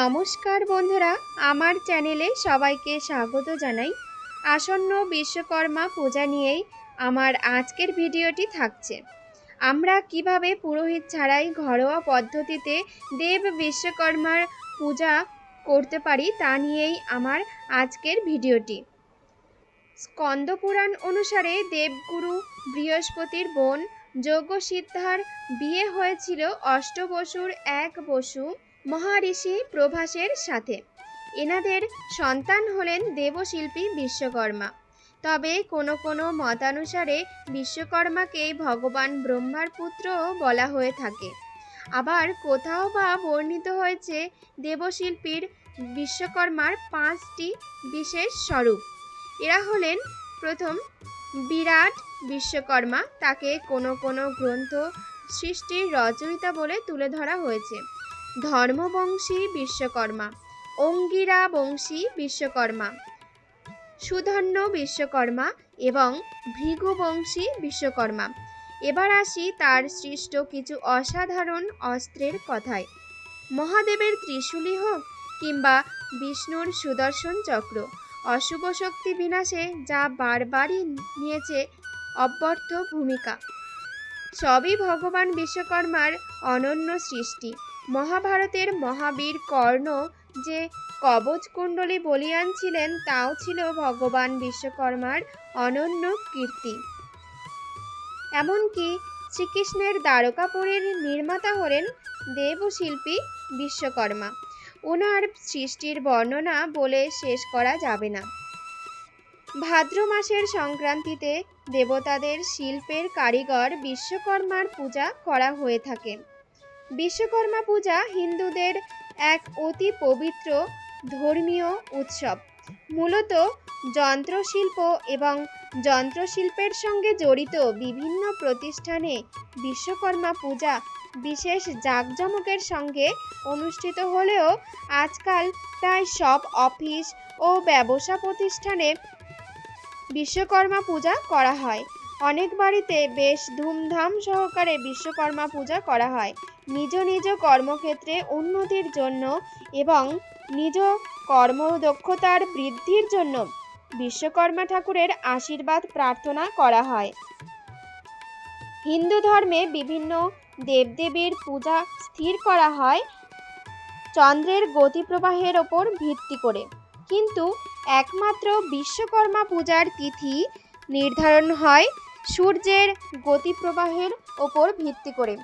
নমস্কার বন্ধুরা, আমার চ্যানেলে সবাইকে স্বাগত জানাই। আসন্ন বিশ্বকর্মা পূজা নিয়েই আমার আজকের ভিডিওটি থাকছে। আমরা কীভাবে পুরোহিত ছাড়াই ঘরোয়া পদ্ধতিতে দেব বিশ্বকর্মার পূজা করতে পারি তা নিয়েই আমার আজকের ভিডিওটি। স্কন্দপুরাণ অনুসারে দেবগুরু বৃহস্পতির বোন যজ্ঞ সিদ্ধার বিয়ে হয়েছিল অষ্টবসুর এক বসু। মহারিষি প্রভাসের সাথে। এনাদের সন্তান হলেন দেবশিল্পী বিশ্বকর্মা। তবে কোনো কোনো মতানুসারে বিশ্বকর্মাকে ভগবান ব্রহ্মার পুত্রও বলা হয়ে থাকে। আবার কোথাও বা বর্ণিত হয়েছে দেবশিল্পীর বিশ্বকর্মার পাঁচটি বিশেষ স্বরূপ। এরা হলেন, প্রথম, বিরাট বিশ্বকর্মা, তাকে কোনো কোনো গ্রন্থ সৃষ্টির রচয়িতা বলে তুলে ধরা হয়েছে। ধর্মবংশী বিশ্বকর্মা অঙ্গিরা বংশী বিশ্বকর্মা, সুধন্য বিশ্বকর্মা এবং ভৃগুবংশী বিশ্বকর্মা। এবার আসি তার সৃষ্ট কিছু অসাধারণ অস্ত্রের কথায়। মহাদেবের ত্রিশূলই হোক কিংবা বিষ্ণুর সুদর্শন চক্র। অশুভ শক্তি বিনাশে যা বারবারই নিয়েছে অব্যর্থ ভূমিকা। সবই ভগবান বিশ্বকর্মার অনন্য সৃষ্টি। মহাভারতের মহাবীর কর্ণ যে কবচ কুণ্ডলী বলিয়ান ছিলেন তাও ছিল ভগবান বিশ্বকর্মার অনন্য কীর্তি। এমনকি শ্রীকৃষ্ণের দ্বারকাপুরের নির্মাতা হলেন দেবশিল্পী বিশ্বকর্মা। ওনার সৃষ্টির বর্ণনা বলে শেষ করা যাবে না। ভাদ্র মাসের সংক্রান্তিতে দেবতাদের শিল্পের কারিগর বিশ্বকর্মার পূজা করা হয়ে থাকে। বিশ্বকর্মা পূজা হিন্দুদের এক অতি পবিত্র ধর্মীয় উৎসব। মূলত যন্ত্রশিল্প এবং যন্ত্রশিল্পের সঙ্গে জড়িত বিভিন্ন প্রতিষ্ঠানে বিশ্বকর্মা পূজা বিশেষ জাঁকজমকের সঙ্গে অনুষ্ঠিত হলেও আজকাল প্রায় সব অফিস ও ব্যবসা প্রতিষ্ঠানে বিশ্বকর্মা পূজা করা হয়। অনেক বাড়িতে বেশ ধুমধাম সহকারে বিশ্বকর্মা পূজা করা হয়। নিজ নিজ কর্মক্ষেত্রে উন্নতির জন্য এবং নিজ কর্মদক্ষতার বৃদ্ধির জন্য বিশ্বকর্মা ঠাকুরের আশীর্বাদ প্রার্থনা করা হয়। হিন্দু ধর্মে বিভিন্ন দেবদেবীর পূজা স্থির করা হয় চন্দ্রের গতিপ্রবাহের ওপর ভিত্তি করে। কিন্তু একমাত্র বিশ্বকর্মা পূজার তিথি নির্ধারণ হয় সূর্যের গতিপ্রবাহের ওপর ভিত্তি করে।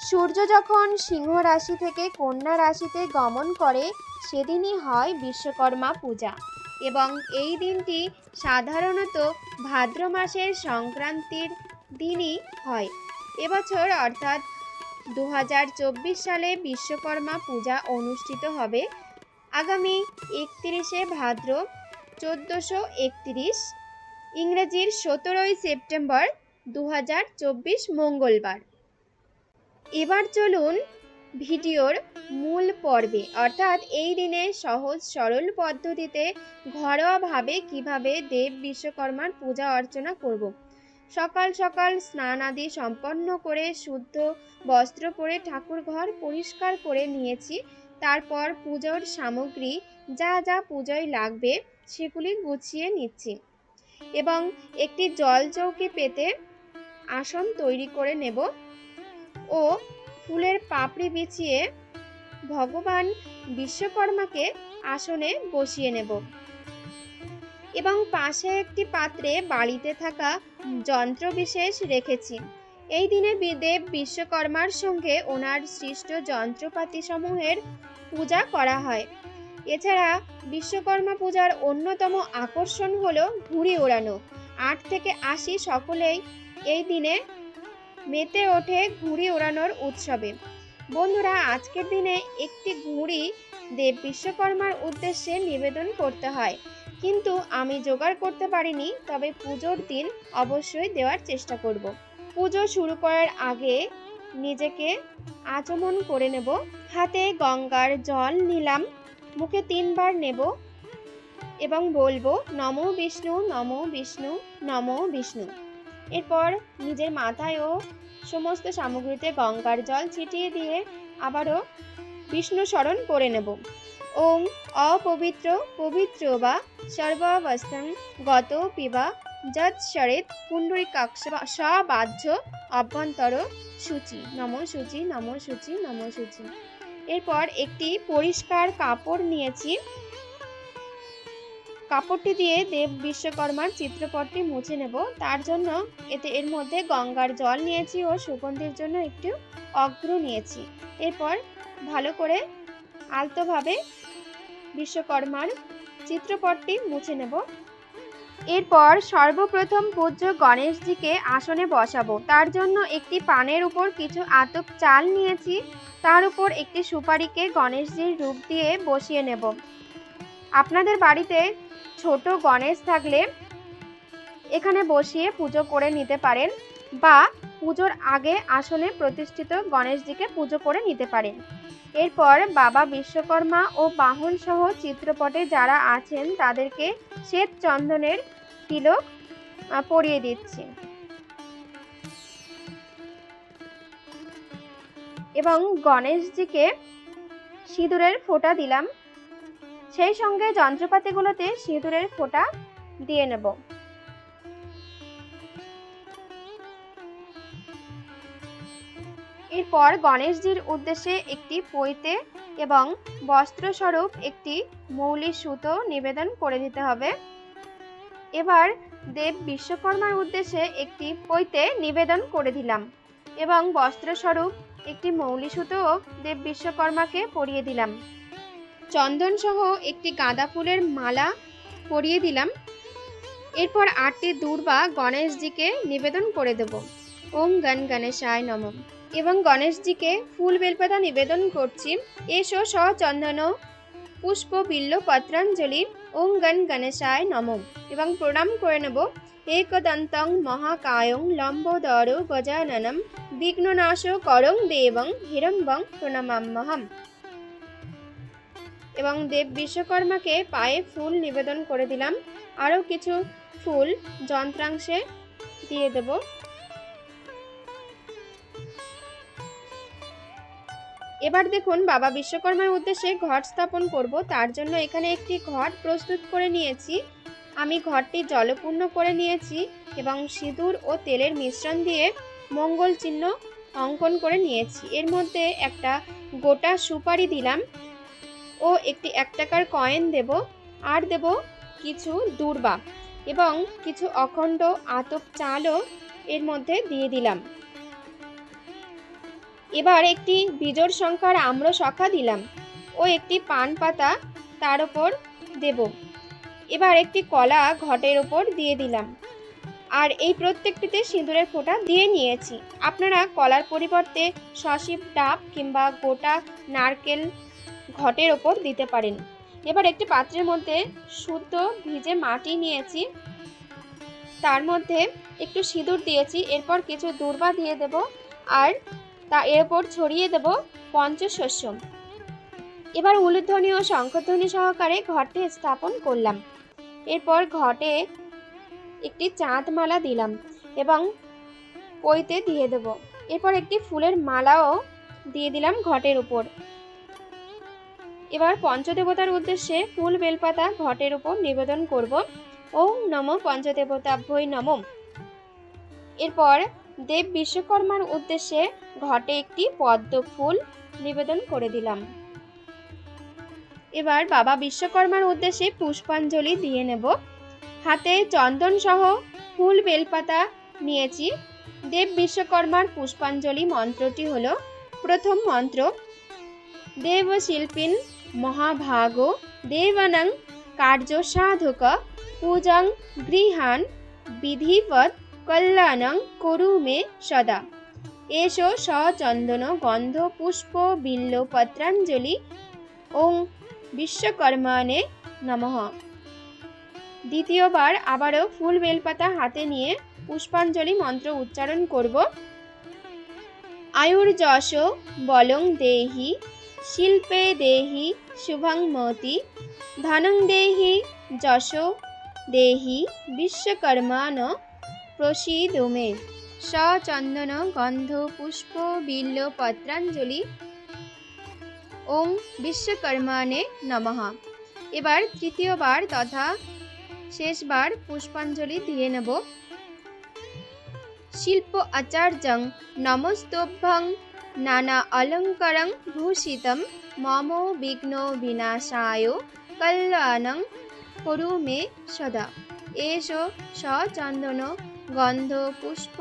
সূর্য যখন সিংহ রাশি থেকে কন্যা রাশিতে গমন করে, সেদিনই হয় বিশ্বকর্মা পূজা। এবং এই দিনটি সাধারণত ভাদ্র মাসের সংক্রান্তির দিনই হয়। এবছর অর্থাৎ দু হাজার চব্বিশ সালে বিশ্বকর্মা পূজা অনুষ্ঠিত হবে। আগামী একত্রিশে ভাদ্র চোদ্দোশো একত্রিশ ইংরেজির সতেরোই সেপ্টেম্বর দু হাজার চব্বিশ মঙ্গলবার। এবার চলুন ভিডিওর মূল পর্বে, অর্থাৎ এই দিনে সহজ সরল পদ্ধতিতে ঘরোয়াভাবে কীভাবে দেব বিশ্বকর্মার পূজা অর্চনা করব। সকাল সকাল স্নান আদি সম্পন্ন করে, শুদ্ধ বস্ত্র পরে ঠাকুর ঘর পরিষ্কার করে নিয়েছি। তারপর পুজোর সামগ্রী, যা যা পুজোয় লাগবে, সেগুলি গুছিয়ে নিচ্ছি। এবং একটি জল চৌকি পেতে আসন তৈরি করে নেব ও ফুলের পাপড়ি বিছিয়ে ভগবান বিশ্বকর্মাকে আসনে বসিয়ে নেব। এবং পাশে একটি পাত্রে বাড়িতে থাকা যন্ত্রবিশেষ রেখেছি। এই দিনে বিদেব বিশ্বকর্মার সঙ্গে ওনার সৃষ্ট যন্ত্রপাতি সমূহের পূজা করা হয়। এছাড়া বিশ্বকর্মা পূজার অন্যতম আকর্ষণ হলো ঘুড়ি ওড়ানো। আট থেকে আশি সকলেই এই দিনে মেতে ওঠে ঘুড়ি ওড়ানোর উৎসবে। বন্ধুরা, আজকের দিনে একটি ঘুড়ি দেব বিশ্বকর্মার উদ্দেশ্যে নিবেদন করতে হয়। কিন্তু আমি জোগাড় করতে পারিনি, তবে পুজোর দিন অবশ্যই দেওয়ার চেষ্টা করব। পুজো শুরু করার আগে নিজেকে আচমন করে নেব। হাতে গঙ্গার জল নিলাম। মুখে তিনবার নেব এবং বলব, নমো বিষ্ণু নমো বিষ্ণু নমো বিষ্ণু। এরপর নিজের মাথায় ও সমস্ত সামগ্রীতে গঙ্গার জল ছিটিয়ে দিয়ে আবারও বিষ্ণু স্মরণ করে নেব। ওং অপবিত্র পবিত্র বা সর্বাবস্থান গত পিবা যৎ সরেত পুণ্ডরিকাক্ষ সবাহ্য অভ্যন্তর সূচি। নম সূচি নম সূচি নম সূচি। এরপর একটি পরিষ্কার কাপড় নিয়েছি। কাপড়টি দিয়ে দেব বিশ্বকর্মার চিত্রপটটি মুছে নেব। তার জন্য এতে এর মধ্যে গঙ্গার জল নিয়েছি ও সুগন্ধির জন্য একটু অগ্র নিয়েছি। এরপর ভালো করে আলতোভাবে বিশ্বকর্মার চিত্রপটটি মুছে নেব। এরপর সর্বপ্রথম পূজ্য গণেশজিকে আসনে বসাবো। তার জন্য একটি পানের উপর কিছু আতপ চাল নিয়েছি। তার উপর একটি সুপারিকে গণেশজির রূপ দিয়ে বসিয়ে নেব। আপনাদের বাড়িতে ছোট গণেশ থাকলে এখানে বসিয়ে পুজো করে নিতে পারেন বা পুজোর আগে আসনে প্রতিষ্ঠিত গণেশজিকে পুজো করে নিতে পারেন। এরপর বাবা বিশ্বকর্মা ও বাহন সহ চিত্রপটে যারা আছেন তাদেরকে শ্বেত চন্দনের তিলক পরিয়ে দিচ্ছি। এবং গণেশজিকে সিঁদুরের ফোঁটা দিলাম। সেই সঙ্গে যন্ত্রপাতিগুলোতে সিঁদুরের ফোঁটা দিয়ে নেব। এরপর গণেশজির উদ্দেশ্যে একটি পৈতে এবং বস্ত্রস্বরূপ একটি মৌলিক সুতো নিবেদন করে দিতে হবে। এবার দেব বিশ্বকর্মার উদ্দেশ্যে একটি পৈতে নিবেদন করে দিলাম এবং বস্ত্রস্বরূপ একটি মৌলি সুতোও দেব বিশ্বকর্মাকে পরিয়ে দিলাম। চন্দন সহ একটি গাঁদা ফুলের মালা পরিয়ে দিলাম। এরপর আটটি দূর্বা গণেশজিকে নিবেদন করে দেব। ওম গণ গণেশায় নমঃ। এবং গণেশজিকে ফুল বেলপাতা নিবেদন করছি। এসো সচন্দন পুষ্প বিল্ল পত্রাঞ্জলি ওম গণ গণেশায় নমঃ। এবং প্রণাম করে নেব একদন্তং মহাকায়ং লম্বোদর গজাননম বিঘ্ননাশ করং দেবং হিরম্বং প্রণমাম্যহম এবং দেব বিশ্বকর্মাকে পায়ে ফুল নিবেদন করে দিলাম। আরও কিছু ফুল যন্ত্রাংশে দিয়ে দেব। এবার দেখুন বাবা বিশ্বকর্মার উদ্দেশ্যে ঘট স্থাপন করব। তার জন্য এখানে একটি ঘট প্রস্তুত করে নিয়েছি। আমি ঘরটি জলপূর্ণ করে নিয়েছি এবং সিঁদুর ও তেলের মিশ্রণ দিয়ে মঙ্গল চিহ্ন অঙ্কন করে নিয়েছি। এর মধ্যে একটা গোটা সুপারি দিলাম ও একটি এক টাকার কয়েন দেব, আর দেব কিছু দূর্বা এবং কিছু অখণ্ড আতপ চালও এর মধ্যে দিয়ে দিলাম। এবার একটি বিজোড় সংখ্যার আম্র শখা দিলাম ও একটি পান পাতা তার ওপর দেব। এবার একটি কলা ঘটের ওপর দিয়ে দিলাম। আর এই প্রত্যেকটিতে সিঁদুরের ফোঁটা দিয়ে নিয়েছি। আপনারা কলার পরিবর্তে সসীপ ডাব কিংবা গোটা নারকেল ঘটের ওপর দিতে পারেন। এবার একটি পাত্রের মধ্যে শুদ্ধ ভিজে মাটি নিয়েছি। তার মধ্যে একটু সিঁদুর দিয়েছি। এরপর কিছু দূর্বা দিয়ে দেব আর তা এর ওপর ছড়িয়ে দেব পঞ্চশস্য। এবার উলুধ্বনি ও শঙ্খধ্বনি সহকারে ঘরটি স্থাপন করলাম। এরপর ঘটে একটি চাঁদ মালা দিলাম এবং পইতে দিয়ে দেব। এরপর একটি ফুলের মালাও দিয়ে দিলাম ঘটের উপর। এবার পঞ্চদেবতার উদ্দেশ্যে ফুল বেলপাতা ঘটের উপর নিবেদন করব। ওম নম পঞ্চদেবতাভ্যই নম। এরপর দেব বিশ্বকর্মার উদ্দেশ্যে ঘটে একটি পদ্ম ফুল নিবেদন করে দিলাম। এবার বাবা বিশ্বকর্মার উদ্দেশ্যে পুষ্পাঞ্জলি দিয়ে নেব। হাতে চন্দন সহ ফুল বেলপাতা নিয়েছি। দেব বিশ্বকর্মার পুষ্পাঞ্জলি মন্ত্রটি হল প্রথম মন্ত্র। দেবশিল্পিন মহাভাগ দেবানং কার্য সাধক পূজং গৃহান বিধিবৎ কল্যাণং করু মে সদা। এসো সচন্দন গন্ধ পুষ্প বিল্ল পত্রাঞ্জলি ওং বিশ্বকর্মানে নমঃ। দ্বিতীয়বার আবারও ফুল বেলপাতা হাতে নিয়ে পুষ্পাঞ্জলি মন্ত্র উচ্চারণ করব। আয়ুর্যশ বলং দেহি, শিল্পে দেহি শুভং মতি, ধনং দেহি যশ দেহি বিশ্বকর্মান প্রসীদ মে সচন্দন গন্ধ পুষ্প বিল্ল পত্রাঞ্জলি ওং বিশ্বকর্মানে নমঃ। এবার তৃতীয়বার তথা শেষবার পুষ্পাঞ্জলি দিয়ে নেব। শিল্প আচার্যং নমস্তভ্যং নানা অলঙ্কারং ভূষিতম মম বিঘ্ন বিনাশায় কল্যাণং করু মে সদা। এষ সচন্দন গন্ধ পুষ্প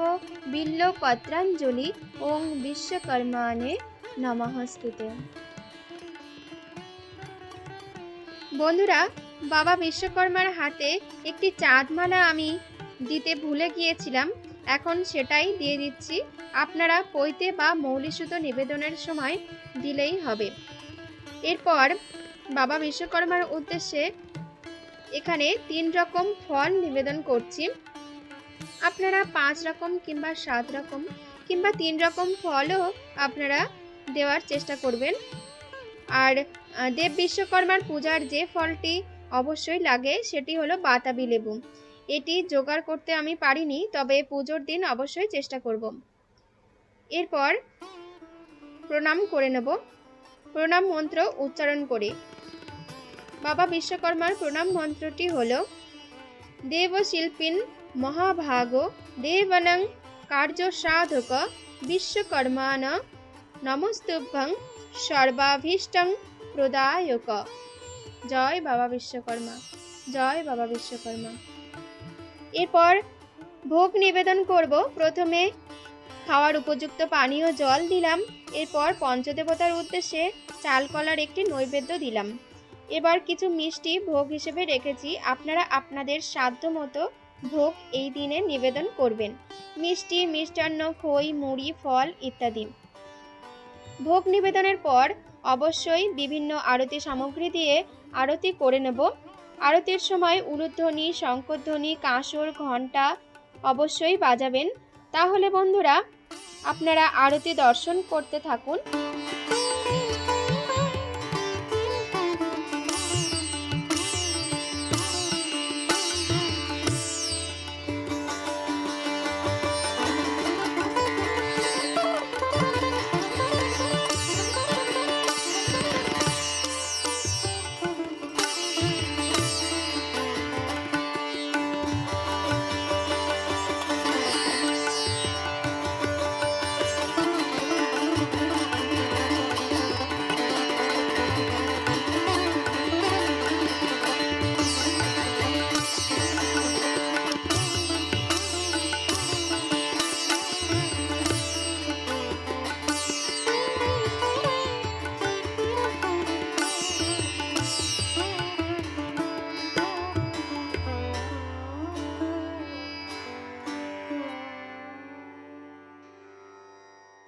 বিল্লপত্রাঞ্জলি ওং বিশ্বকর্মানে নমস্তুতে বন্ধুরা, বাবা বিশ্বকর্মার হাতে একটি চাঁদমালা আমি দিতে ভুলে গিয়েছিলাম। এখন সেটাই দিয়ে দিচ্ছি। আপনারা পৈতে বা মৌলিসুতো নিবেদনের সময় দিলেই হবে। এরপর বাবা বিশ্বকর্মার উদ্দেশ্যে এখানে তিন রকম ফল নিবেদন করছি। আপনারা পাঁচ রকম কিংবা সাত রকম কিংবা তিন রকম ফলও আপনারা দেওয়ার চেষ্টা করবেন। আর দেব বিশ্বকর্মার পূজার যে ফলটি অবশ্যই লাগে, সেটি হলো বাতাবি লেবু। এটি জোগাড় করতে আমি পারিনি, তবে পুজোর দিন অবশ্যই চেষ্টা করব। এরপর প্রণাম করে নেব। প্রণাম মন্ত্র উচ্চারণ করে। বাবা বিশ্বকর্মার প্রণাম মন্ত্রটি হলো, দেবশিল্পিন মহাভাগ দেবনং কার্য সাধক বিশ্বকর্মান নমস্তুভ্যং সর্বাভীষ্টং প্রদায়ক জয় বাবা বিশ্বকর্মা, জয় বাবা বিশ্বকর্মা। এরপর ভোগ নিবেদন করব। প্রথমে খাওয়ার উপযুক্ত পানীয় জল দিলাম। এরপর পঞ্চদেবতার উদ্দেশ্যে চাল কলার একটি নৈবেদ্য দিলাম। এবার কিছু মিষ্টি ভোগ হিসেবে রেখেছি। আপনারা আপনাদের সাধ্য মতো ভোগ এই দিনে নিবেদন করবেন। মিষ্টি, মিষ্টান্ন, খই, মুড়ি, ফল ইত্যাদি। ভোগ নিবেদনের পর অবশ্যই বিভিন্ন আরতি সামগ্রী দিয়ে আরতি করে নেব। আরতির সময় উলুধ্বনি, শঙ্করধ্বনি, কাঁসর, ঘণ্টা অবশ্যই বাজাবেন। তাহলে বন্ধুরা, আপনারা আরতি দর্শন করতে থাকুন।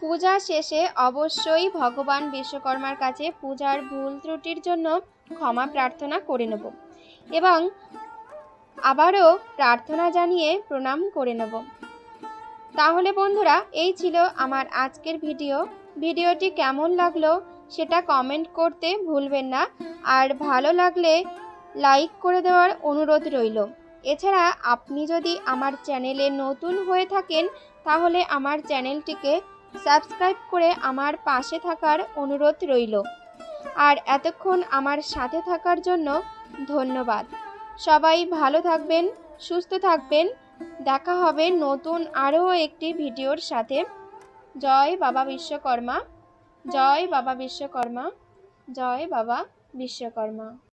পূজা শেষে অবশ্যই ভগবান বিশ্বকর্মার কাছে পূজার ভুল ত্রুটির জন্য ক্ষমা প্রার্থনা করে নেব এবং আবারও প্রার্থনা জানিয়ে প্রণাম করে নেব। তাহলে বন্ধুরা, এই ছিল আমার আজকের ভিডিও। ভিডিওটি কেমন লাগল সেটা কমেন্ট করতে ভুলবেন না। আর ভালো লাগলে লাইক করে দেওয়ার অনুরোধ রইল। এছাড়া আপনি যদি আমার চ্যানেলে নতুন হয়ে থাকেন, তাহলে আমার চ্যানেলটিকে সাবস্ক্রাইব করে আমার পাশে থাকার অনুরোধ রইল। আর এতক্ষণ আমার সাথে থাকার জন্য ধন্যবাদ। সবাই ভালো থাকবেন, সুস্থ থাকবেন। দেখা হবে নতুন আরও একটি ভিডিওর সাথে। জয় বাবা বিশ্বকর্মা। জয় বাবা বিশ্বকর্মা। জয় বাবা বিশ্বকর্মা।